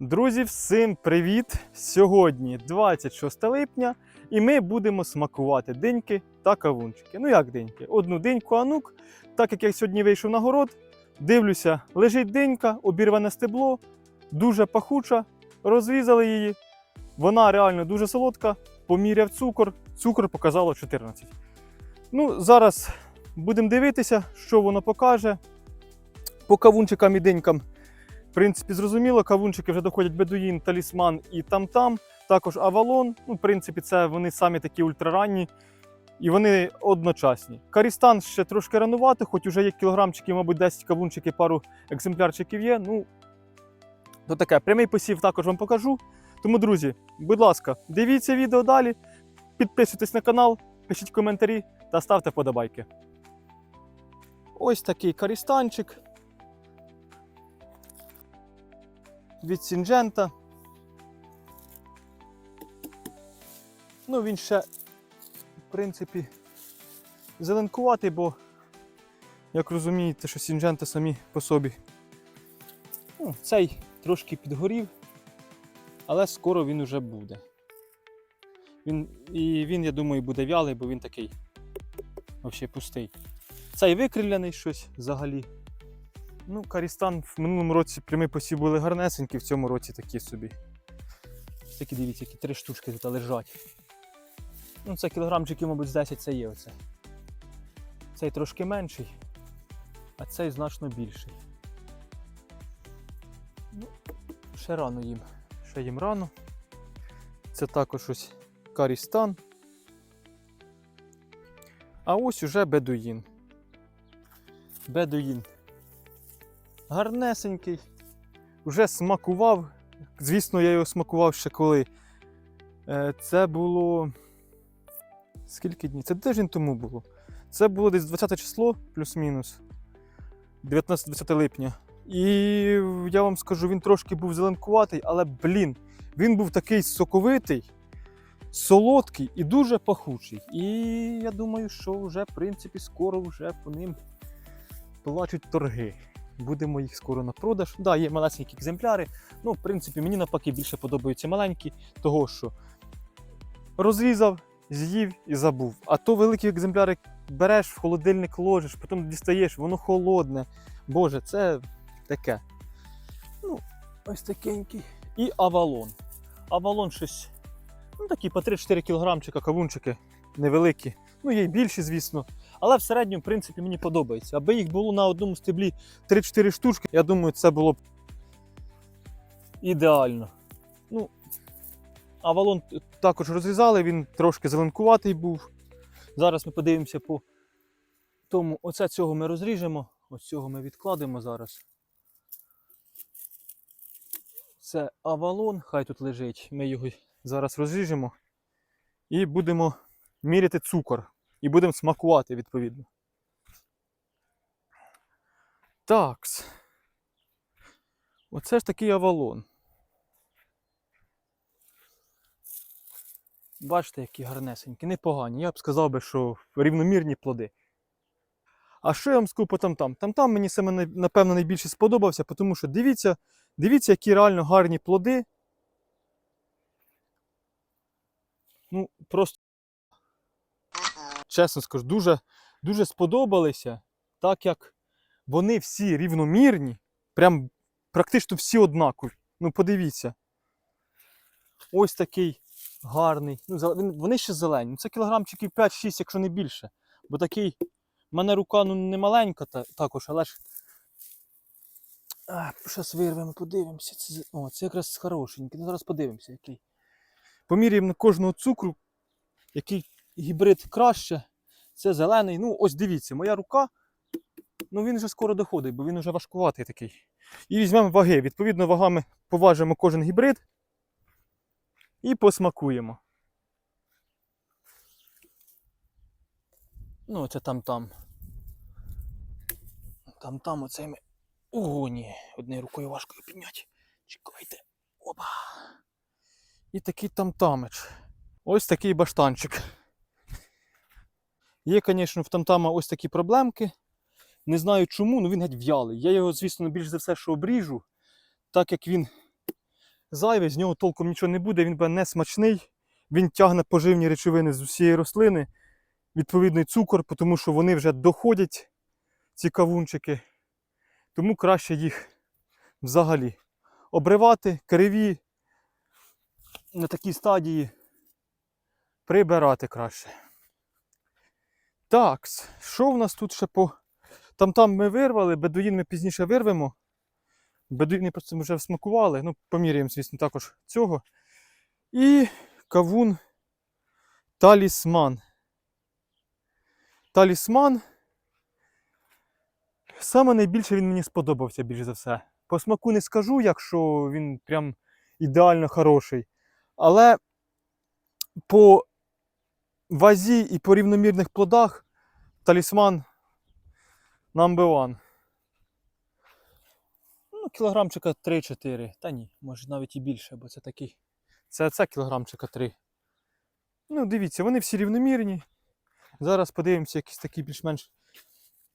Друзі, всім привіт! Сьогодні 26 липня, і ми будемо смакувати диньки та кавунчики. Ну як диньки? Одну диньку анук. Так як я сьогодні вийшов на город, дивлюся, лежить динька, обірване стебло, дуже пахуча, розрізали її. Вона реально дуже солодка. Поміряв цукор, цукор показало 14. Ну, зараз будемо дивитися, що воно покаже. По кавунчикам і динькам принципі, зрозуміло, кавунчики вже доходять бедуїн, талісман і там-там. Також авалон. Ну, в принципі, це вони самі такі ультраранні і вони одночасні. Карістан ще трошки ранувати, хоч уже є кілограмчики, мабуть, 10 кавунчиків, пару екземплярчиків є. Ну, то таке, прямий посів також вам покажу. Тому, друзі, будь ласка, дивіться відео далі, підписуйтесь на канал, пишіть коментарі та ставте подобайки. Ось такий карістанчик. Від Сінджента. Ну, він ще, в принципі, зеленкуватий, бо, як розумієте, що Сінджента самі по собі. Ну, цей трошки підгорів, але скоро він уже буде. Він, і він, я думаю, буде вялий, бо він такий взагалі пустий. Цей викриляний щось взагалі. Ну, Карістан в минулому році прямі посів були гарнесенькі, в цьому році такі собі. Такі дивіться, які три штучки тут лежать. Ну, це кілограмчиків, мабуть, з 10 це є оце. Цей трошки менший, а цей значно більший. Ну, ще рано їм. Ще їм рано. Це також ось карістан. А ось уже бедуїн. Бедуїн гарнесенький. Вже смакував. Звісно, я його смакував ще коли. Е, Це було. Скільки днів? Це тиждень тому було. Це було десь 20 число, плюс-мінус. 19-20 липня. І я вам скажу, він трошки був зеленкуватий, але, блін, він був такий соковитий, солодкий і дуже пахучий. І я думаю, що вже, в принципі, скоро вже по ним плачуть торги. Будемо їх скоро на продаж. Так, да, є малесенькі екземпляри. Ну, в принципі, мені навпаки більше подобаються маленькі, того що розрізав, з'їв і забув. А то великі екземпляри береш в холодильник ложиш, потім дістаєш, воно холодне. Боже, це таке. Ну, ось такенький. І авалон. Авалон щось. Ну, такі по 3-4 кілограмчика, кавунчики невеликі. Ну, є й більші, звісно. Але в середньому, в принципі, мені подобається. Аби їх було на одному стеблі 3-4 штучки, я думаю, це було б ідеально. Ну, Авалон також розрізали, він трошки зеленкуватий був. Зараз ми подивимося по тому, оце цього ми розріжемо, ось цього ми відкладемо зараз. Це авалон, хай тут лежить. Ми його зараз розріжемо і будемо міряти цукор. І будемо смакувати відповідно. Такс. Оце ж такий авалон. Бачите, які гарнесенькі, непогані. Я б сказав би, що рівномірні плоди. А що я вам скажу по там-там? Там-там мені саме напевно найбільше сподобався, тому що дивіться, дивіться, які реально гарні плоди. Ну, просто чесно скажу, дуже, дуже сподобалися, так як вони всі рівномірні, прям практично всі однакові. Ну, подивіться. Ось такий гарний. Ну, вони ще зелені. Ну, Це кілограмчиків 5-6, якщо не більше. Бо такий. У мене рука ну, не маленька та, також, але ж. Зараз вирвемо, подивимося. Це, о, це якраз хорошенький. Ну, зараз подивимося, який. Поміряємо на кожного цукру, який гібрид краще. Це зелений. Ну, ось дивіться, моя рука. Ну він вже скоро доходить, бо він вже важкуватий такий. І візьмемо ваги. Відповідно, вагами поважимо кожен гібрид і посмакуємо. Ну, це там-там. Там-там оцей ми. Ого, ні, однією рукою важко його підняти. Чекайте. Опа. І такий там-тамич. Ось такий баштанчик. Є, звісно, в тамтама ось такі проблемки. Не знаю чому, але він геть в'ялий. Я його, звісно, більш за все, що обріжу, так як він зайвий, з нього толком нічого не буде, він буде не. Він тягне поживні речовини з усієї рослини, відповідний цукор, тому що вони вже доходять, ці кавунчики. Тому краще їх взагалі обривати, криві на такій стадії прибирати краще. Так, що в нас тут ще по. Там там ми вирвали, бедуїн ми пізніше вирвемо. Бедуїни просто вже всмакували. Ну, поміряємо, звісно, також цього. І кавун талісман. Талісман. Саме найбільше він мені сподобався більш за все. По смаку не скажу, якщо він прям ідеально хороший. Але по вазі і по рівномірних плодах талісман number one. Ну, кілограмчика 3-4. Та ні, може навіть і більше, бо це такий. Це, це кілограмчика 3. Ну, дивіться, вони всі рівномірні. Зараз подивимося, якісь такі більш-менш.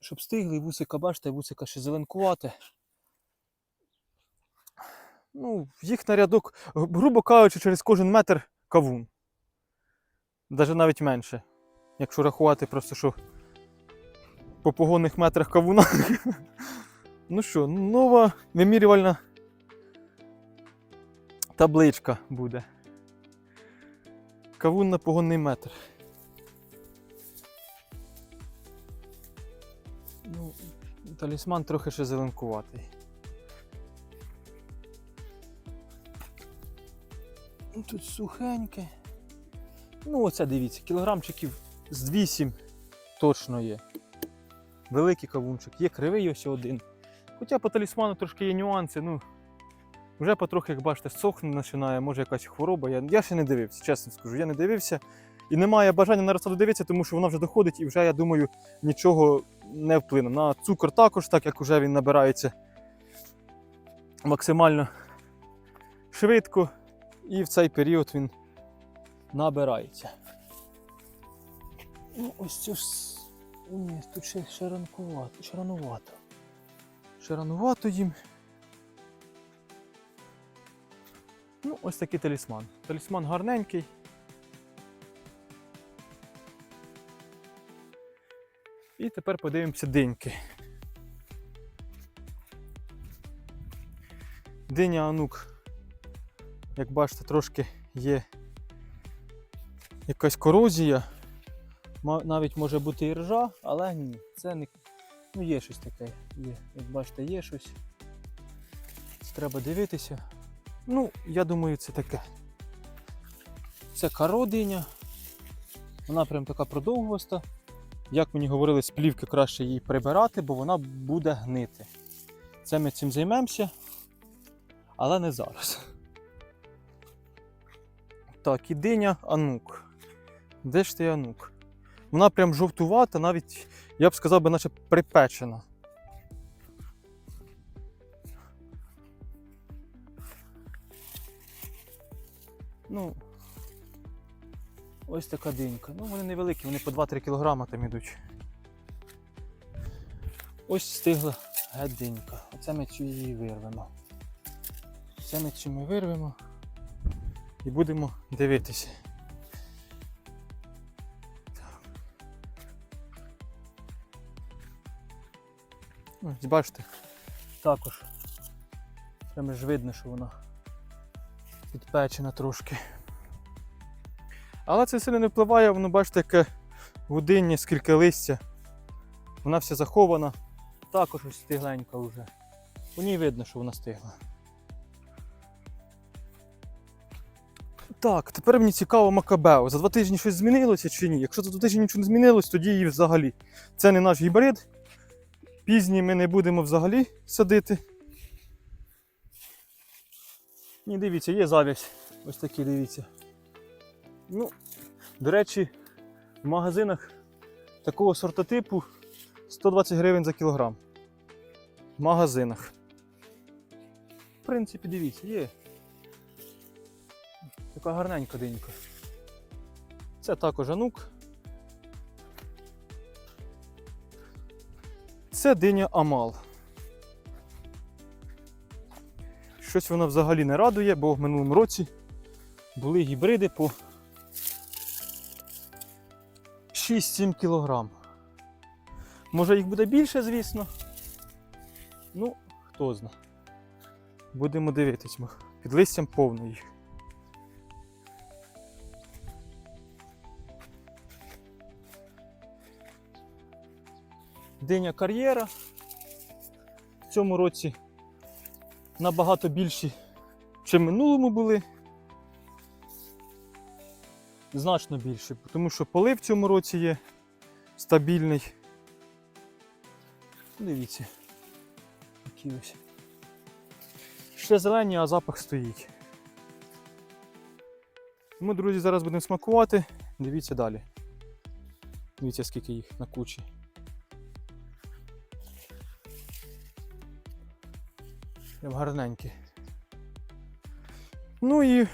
Щоб стигли, вусика, бачите, вусика ще зеленкувати. Ну, їх на рядок, грубо кажучи, через кожен метр кавун. Даже навіть менше. Якщо рахувати просто, що по погонних метрах кавуна. ну що, нова вимірювальна табличка буде. Кавун на погонний метр. Ну, талісман трохи ще зеленкуватий. Ну, Тут сухеньке. Ну, оце дивіться, кілограмчиків з 8 точно є. Великий кавунчик, є кривий ось один. Хоча по талісману трошки є нюанси, ну. Вже потрохи, як бачите, сохне починає, може якась хвороба. Я, я ще не дивився, чесно скажу, я не дивився. І немає бажання на розсаду дивитися, тому що вона вже доходить і вже, я думаю, нічого не вплине. На цукор також, так як вже він набирається максимально швидко. І в цей період він набирається. Ну, ось це ж. Ні, тут ще, ще ранкувато, ще ранувато. Ще ранувато їм. Ну, ось такий талісман. Талісман гарненький. І тепер подивимося диньки. Диня Анук, як бачите, трошки є якась корозія. Навіть може бути і ржа, але ні, це не. Ну, є щось таке. Є. Як бачите, є щось. Це треба дивитися. Ну, я думаю, це таке. Це кародиня. Вона прям така продовгуваста. Як мені говорили, з плівки краще її прибирати, бо вона буде гнити. Це ми цим займемося, але не зараз. Так, і диня Анук. Де ж ти Анук? Вона прям жовтувата, навіть, я б сказав би, наче припечена. Ну, ось така динька. Ну, вони невеликі, вони по 2-3 кг там ідуть. Ось стигла геть динька. Оце ми цю її вирвемо. Це ми цю ми вирвемо і будемо дивитися. Ось бачите, також прямо ж видно, що вона підпечена трошки. Але це сильно не впливає, воно бачите, яке гудиння, скільки листя. Вона вся захована. Також ось стигленька вже. По ній видно, що вона стигла. Так, тепер мені цікаво Макабео. За два тижні щось змінилося чи ні? Якщо за два тижні нічого не змінилось, тоді її взагалі. Це не наш гібрид. Пізній ми не будемо взагалі садити. Ні, дивіться, є завязь. Ось такі, дивіться. Ну, до речі, в магазинах такого сортотипу 120 гривень за кілограм. В магазинах. В принципі, дивіться, є. Така гарненька динька. Це також анук. Це диня Амал. щось воно взагалі не радує, бо в минулому році були гібриди по 6-7 кілограм. Може їх буде більше, звісно. Ну, хто зна. Будемо дивитись. бо Під листям повно їх. Диня кар'єра. В цьому році набагато більші, чим в минулому були. Значно більше, тому що полив в цьому році є стабільний. Дивіться. Такі ось. Ще зелені, а запах стоїть. Тому, друзі, зараз будемо смакувати. Дивіться далі. Дивіться, скільки їх на кучі. Прям гарненькі. Ну і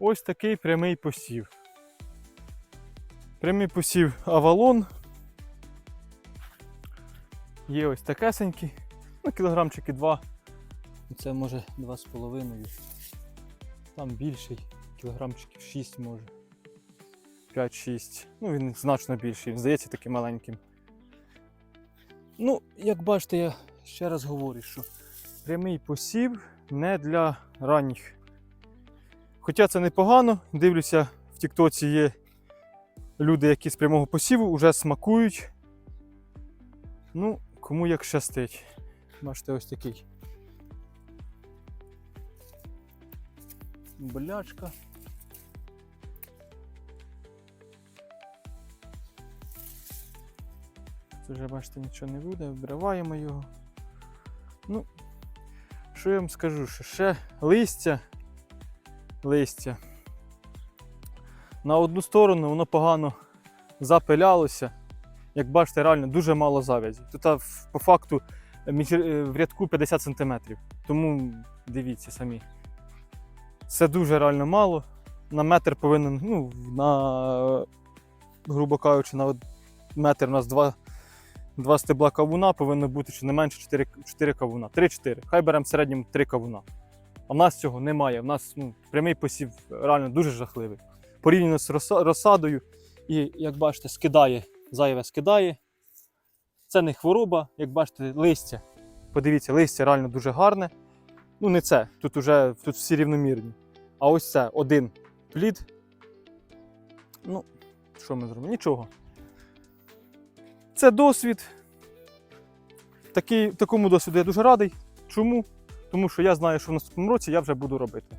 ось такий прямий посів. Прямий посів Авалон. Є ось такесенькі. Ну, кілограмчики два. Це може два з половиною. Там більший, кілограмчиків 6 може. 5-6. Ну, він значно більший, здається таким маленьким. Ну, як бачите, я ще раз говорю, що прямий посів не для ранніх. Хоча це непогано, дивлюся, в Тіктоці є люди, які з прямого посіву вже смакують. Ну, кому як щастить. Бачите, ось такий. Болячка. Це вже, бачите, нічого не буде, обриваємо його. Що я вам скажу, що ще листя, листя. На одну сторону воно погано запилялося. Як бачите, реально дуже мало завязі. Тут по факту е, в рядку 50 см. Тому дивіться самі. Це дуже реально мало. На метр повинен, ну, на, грубо кажучи, на метр у нас два, два стебла кавуна повинно бути чи не менше 4, 4 кавуна. 3-4. Хай беремо в середньому 3 кавуна. А в нас цього немає. У нас ну, прямий посів реально дуже жахливий. Порівняно з розсадою. І, як бачите, скидає, зайве скидає. Це не хвороба, як бачите, листя. Подивіться, листя реально дуже гарне. Ну, не це, тут уже тут всі рівномірні. А ось це один плід. Ну, що ми зробимо? Нічого. Це досвід. Такий, такому досвіду я дуже радий. Чому? Тому що я знаю, що в наступному році я вже буду робити.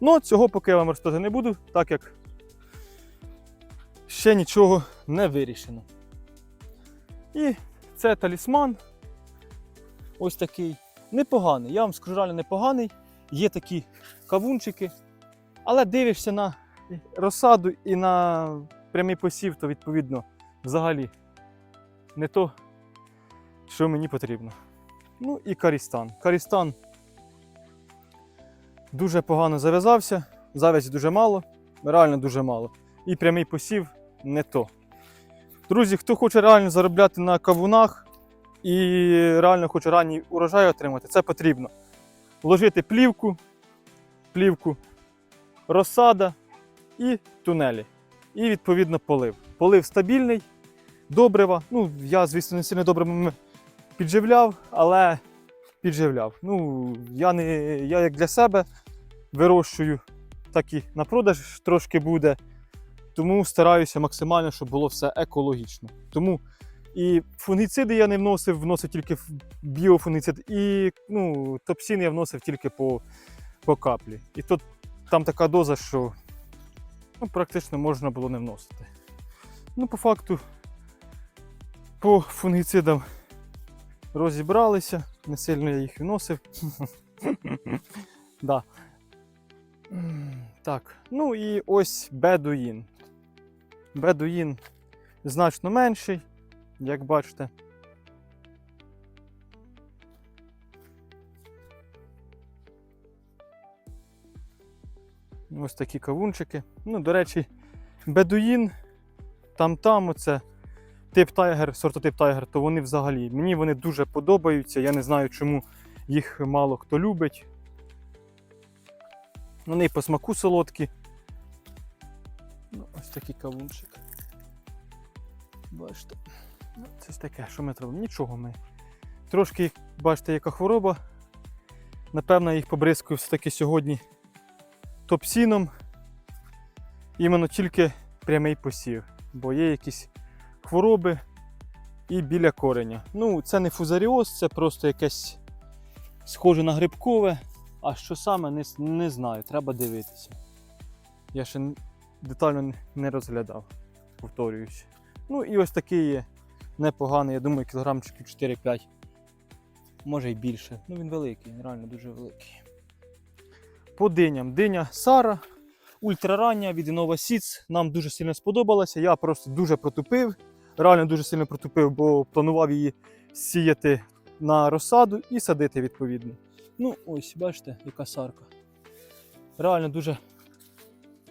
Ну, цього поки я вам розповідати не буду, так як ще нічого не вирішено. І це талісман. Ось такий. Непоганий. Я вам скажу реально непоганий. Є такі кавунчики. Але дивишся на розсаду і на прямий посів, то відповідно взагалі не то, що мені потрібно. Ну і карістан. Карістан дуже погано зав'язався, завязі дуже мало, реально дуже мало. І прямий посів не то. Друзі, хто хоче реально заробляти на кавунах і реально хоче ранній урожай отримати, це потрібно. Вложити плівку, плівку, розсада і тунелі. І відповідно полив. Полив стабільний, добрива. Ну, я, звісно, не сильно добривами підживляв, але підживляв. Ну, я, не, я як для себе вирощую, так і на продаж трошки буде. Тому стараюся максимально, щоб було все екологічно. Тому і фунгіциди я не вносив, вносив тільки біофунгіцид, і ну, топсін я вносив тільки по, по каплі. І тут там така доза, що ну, практично можна було не вносити. Ну, по факту, по фунгіцидам розібралися, не сильно я їх вносив. да. Так, ну і ось бедуїн. Бедуїн значно менший, як бачите. Ось такі кавунчики. Ну, до речі, бедуїн, там-там, оце тип тайгер, сортотип тайгер, то вони взагалі. Мені вони дуже подобаються. Я не знаю, чому їх мало хто любить. Вони по смаку солодкі. Ну, ось такий кавунчик. Бачите. Ну, це таке, що ми робимо? Нічого ми. Трошки, бачите, яка хвороба. Напевно, їх побризкую все-таки сьогодні топсіном. Іменно тільки прямий посів. Бо є якісь хвороби і біля кореня. Ну, це не фузаріоз, це просто якесь схоже на грибкове. А що саме, не, не знаю, треба дивитися. Я ще детально не розглядав, повторююсь. Ну і ось такий є непоганий, я думаю, кілограмчиків 4-5. Може й більше. Ну він великий, реально дуже великий. По диням. Диня Сара, ультрарання від Innova Seeds. Нам дуже сильно сподобалася. Я просто дуже протупив. Реально дуже сильно протупив, бо планував її сіяти на розсаду і садити відповідно. Ну, ось, бачите, яка сарка. Реально дуже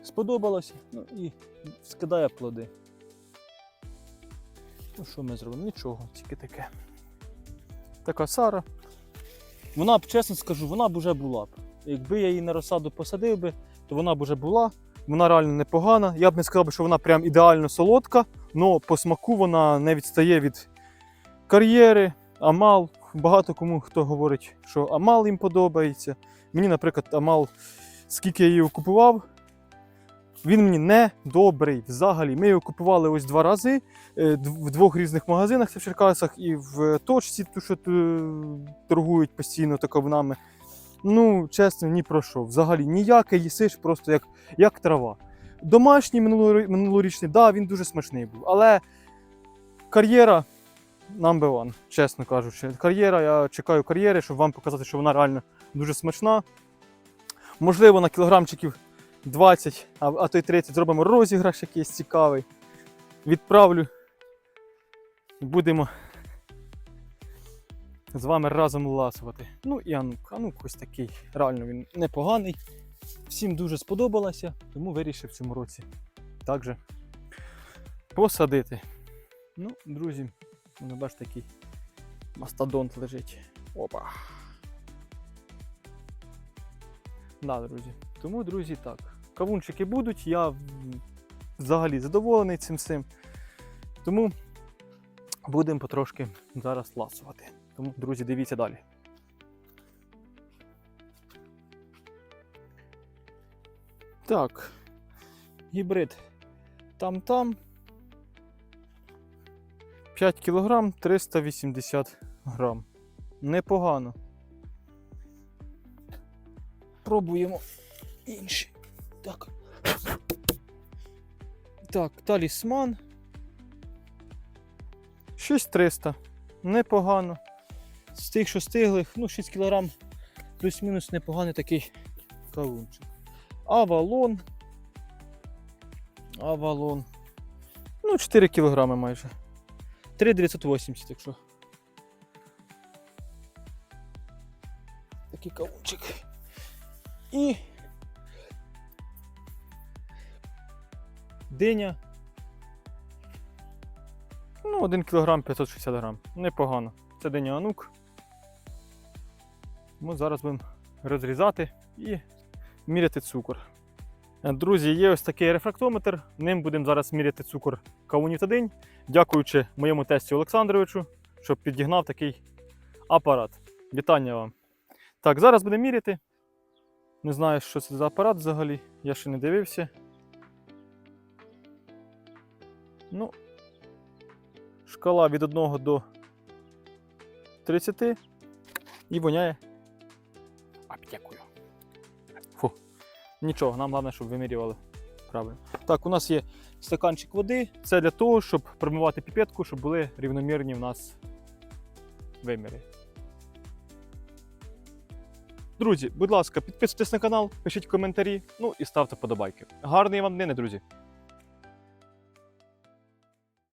сподобалося. Ну і скидає плоди. Ну, що ми зробимо? Нічого, тільки таке. Така Сара. Вона б, чесно скажу, вона б вже була б. Якби я її на розсаду посадив би, то вона б вже була. Вона реально непогана. Я б не сказав, що вона прям ідеально солодка, але по смаку вона не відстає від кар'єри, амал. Багато кому хто говорить, що амал їм подобається. Мені, наприклад, амал, скільки я її купував, він мені не добрий взагалі. Ми його купували ось два рази е, в двох різних магазинах це в Черкасах і в точці, ту, що е, торгують постійно таковнами. Ну, чесно, ні про що. Взагалі ніяке їсиш, просто як, як трава. Домашній минулорі- минулорічний, да, він дуже смачний був. Але кар'єра number one, чесно кажучи. Кар'єра, я чекаю кар'єри, щоб вам показати, що вона реально дуже смачна. Можливо, на кілограмчиків 20, а, а то й 30 зробимо розіграш якийсь цікавий. Відправлю. Будемо з вами разом ласувати. Ну і Анук. Анук ось такий. Реально він непоганий. Всім дуже сподобалося, тому вирішив в цьому році також посадити. Ну, друзі, ну, бачите, такий мастодонт лежить. Опа. Да, друзі. Тому, друзі, так. Кавунчики будуть, я взагалі задоволений цим всім. Тому будемо потрошки зараз ласувати. Тому, друзі, дивіться далі. Так. Гібрид там-там. 5 кг 380 грам. Непогано. Пробуємо інші. Так. Так, талісман. 6300. Непогано. З тих, що стиглих, ну, 6 кг плюс-мінус непоганий такий кавунчик. Авалон. Авалон. Ну, 4 кг майже. 3,980, якщо. Такий кавунчик. І. Диня. Ну, 1 кг 560 грам. Непогано. Це диня Анук. Ми зараз будемо розрізати і міряти цукор. Е, Друзі, є ось такий рефрактометр. Ним будемо зараз міряти цукор кавунів та динь, дякуючи моєму тесті Олександровичу, що підігнав такий апарат. Вітання вам. Так, зараз будемо міряти. Не знаю, що це за апарат взагалі, я ще не дивився. Ну, шкала від 1 до 30 і воняє. Нічого, нам головне, щоб вимірювали правильно. Так, у нас є стаканчик води. Це для того, щоб промивати піпетку, щоб були рівномірні в нас виміри. Друзі, будь ласка, підписуйтесь на канал, пишіть коментарі, ну і ставте подобайки. Гарної вам днини, друзі!